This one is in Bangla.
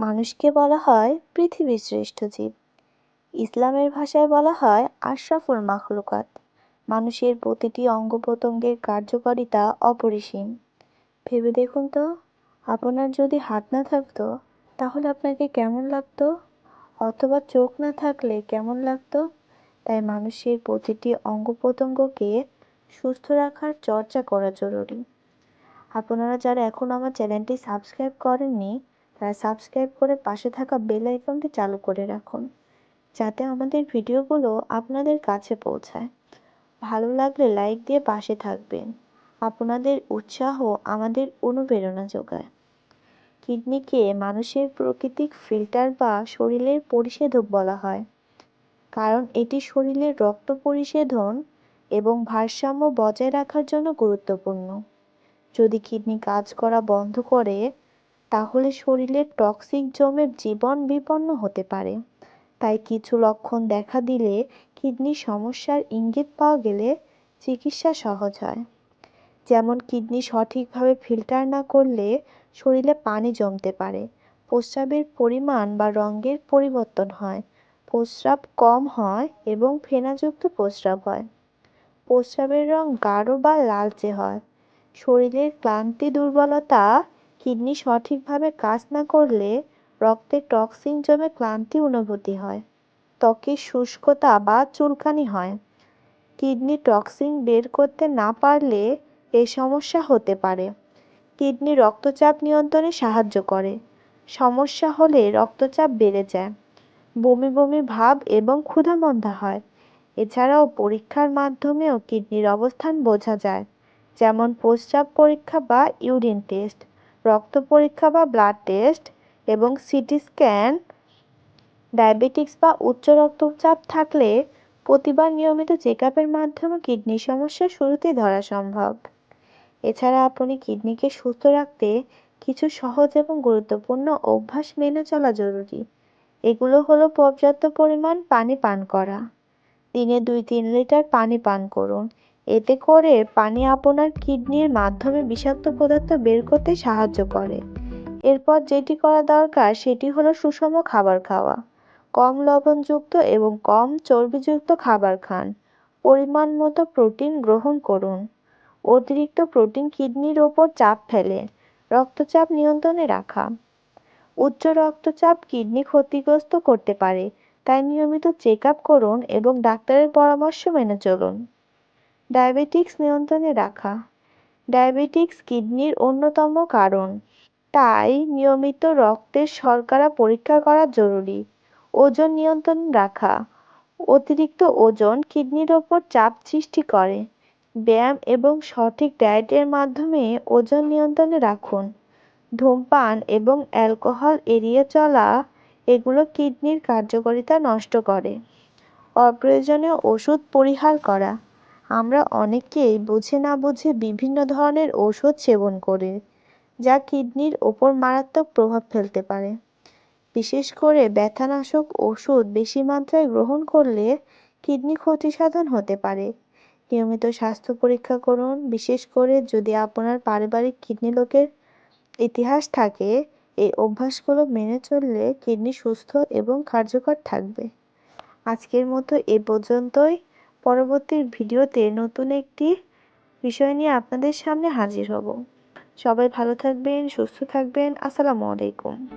মানুষকে বলা হয় পৃথিবীর শ্রেষ্ঠ জীব। ইসলামের ভাষায় বলা হয় আশরাফুল মাখলুকাত। মানুষের প্রতিটি অঙ্গ প্রত্যঙ্গের কার্যকারিতা অপরিসীম। ভেবে দেখুন তো, আপনার যদি হাত না থাকতো, তাহলে আপনাকে কেমন লাগতো? অথবা চোখ না থাকলে কেমন লাগতো? তাই মানুষের প্রতিটি অঙ্গ প্রত্যঙ্গকে সুস্থ রাখার চর্চা করা জরুরি। আপনারা যারা এখন আমার চ্যানেলটি সাবস্ক্রাইব করেননি সাবস্ক্রাইব করে পাশে থাকা বেল আইকনটি চালু করে রাখুন, যাতে আমাদের ভিডিওগুলো আপনাদের কাছে পৌঁছায়। ভালো লাগলে লাইক দিয়ে পাশে থাকবেন, আপনাদের উৎসাহ আমাদের অনুপ্রেরণা যোগায়। কিডনিকে মানুষের প্রাকৃতিক ফিল্টার বা শরীরের পরিশোধক বলা হয়, কারণ এটি শরীরের রক্ত পরিশোধন এবং ভারসাম্য বজায় রাখার জন্য গুরুত্বপূর্ণ। যদি কিডনি কাজ করা বন্ধ করে তাহলে শরীরে টক্সিক জমে জীবন বিপন্ন হতে পারে। তাই কিছু লক্ষণ দেখা দিলে কিডনির সমস্যার ইঙ্গিত পাওয়া গেলে চিকিৎসা সহজ হয়। যেমন কিডনি সঠিকভাবে ফিল্টার না করলে শরীরে পানি জমতে পারে। প্রস্রাবের পরিমাণ বা রঙের পরিবর্তন হয়। প্রস্রাব কম হয় এবং ফেনাযুক্ত প্রস্রাব হয়। প্রস্রাবের রং গাঢ় বা লালচে হয়। শরীরের ক্লান্তি দুর্বলতা কিডনি সঠিকভাবে কাজ না করলে রক্তে টক্সিন জমে ক্লান্তি অনুভূতি হয়, ত্বকে শুষ্কতা বা চুলকানি হয়। কিডনি টক্সিন বের করতে না পারলে এ সমস্যা হতে পারে। কিডনি রক্তচাপ নিয়ন্ত্রণে সাহায্য করে। সমস্যা হলে রক্তচাপ বেড়ে যায়। বমি বমি ভাব এবং ক্ষুধামন্দা হয়। এছাড়াও পরীক্ষার মাধ্যমেও কিডনির অবস্থান বোঝা যায়, যেমন প্রস্রাব পরীক্ষা বা ইউরিন টেস্ট। রক্ত পরীক্ষা বা ব্লাড টেস্ট এবং সিটি স্ক্যান ডায়াবেটিক্স বা উচ্চ রক্তচাপ থাকলে প্রতিবার নিয়মিত চেক আপের মাধ্যমে কিডনির সমস্যা শুরুতেই ধরা সম্ভব। এছাড়া আপনি কিডনিকে সুস্থ রাখতে কিছু সহজ এবং গুরুত্বপূর্ণ অভ্যাস মেনে চলা জরুরি। এগুলো হলো পর্যাপ্ত পরিমাণ পানি পান করা। দিনে দুই তিন লিটার পানি পান করুন এতে করে পানি আপনার কিডনির মাধ্যমে বিষাক্ত পদার্থ বের করতে সাহায্য করে। এরপর যেটি করা দরকার সেটি হলো সুষম খাবার খাওয়া। কম লবণযুক্ত এবং কম চর্বিযুক্ত খাবার খান। পরিমাণ মতো প্রোটিন গ্রহণ করুন। অতিরিক্ত প্রোটিন কিডনির ওপর চাপ ফেলে। রক্তচাপ নিয়ন্ত্রণে রাখা। উচ্চ রক্তচাপ কিডনি ক্ষতিগ্রস্ত করতে পারে। তাই নিয়মিত চেক আপ করুন এবং ডাক্তারের পরামর্শ মেনে চলুন। ডায়াবেটিক্স নিয়ন্ত্রণে রাখা। ডায়াবেটিক্স কিডনির অন্যতম কারণ। তাই নিয়মিত রক্তের শর্করা পরীক্ষা করা জরুরি। ওজন নিয়ন্ত্রণ রাখা। অতিরিক্ত ওজন কিডনির ওপর চাপ সৃষ্টি করে। ব্যায়াম এবং সঠিক ডায়েটের মাধ্যমে ওজন নিয়ন্ত্রণে রাখুন। ধূমপান এবং অ্যালকোহল এড়িয়ে চলা এগুলো কিডনির কার্যকারিতা নষ্ট করে। অপ্রয়োজনীয় ওষুধ পরিহার করা। আমরা অনেকেই বুঝে না বুঝে বিভিন্ন ধরনের ওষুধ সেবন করি, যা কিডনির ওপর মারাত্মক প্রভাব ফেলতে পারে। বিশেষ করে ব্যথানাশক ওষুধ বেশি মাত্রায় গ্রহণ করলে কিডনি ক্ষতিসাধন হতে পারে। নিয়মিত স্বাস্থ্য পরীক্ষা করুন, বিশেষ করে যদি আপনার পারিবারিক কিডনি লোকের ইতিহাস থাকে, এই অভ্যাসগুলো মেনে চললে কিডনি সুস্থ এবং কার্যকর থাকবে। আজকের মতো এ পর্যন্তই। পরবর্তী ভিডিওতে নতুন একটি বিষয় নিয়ে আপনাদের সামনে হাজির হব। সবাই ভালো থাকবেন, সুস্থ থাকবেন। আসসালামু আলাইকুম।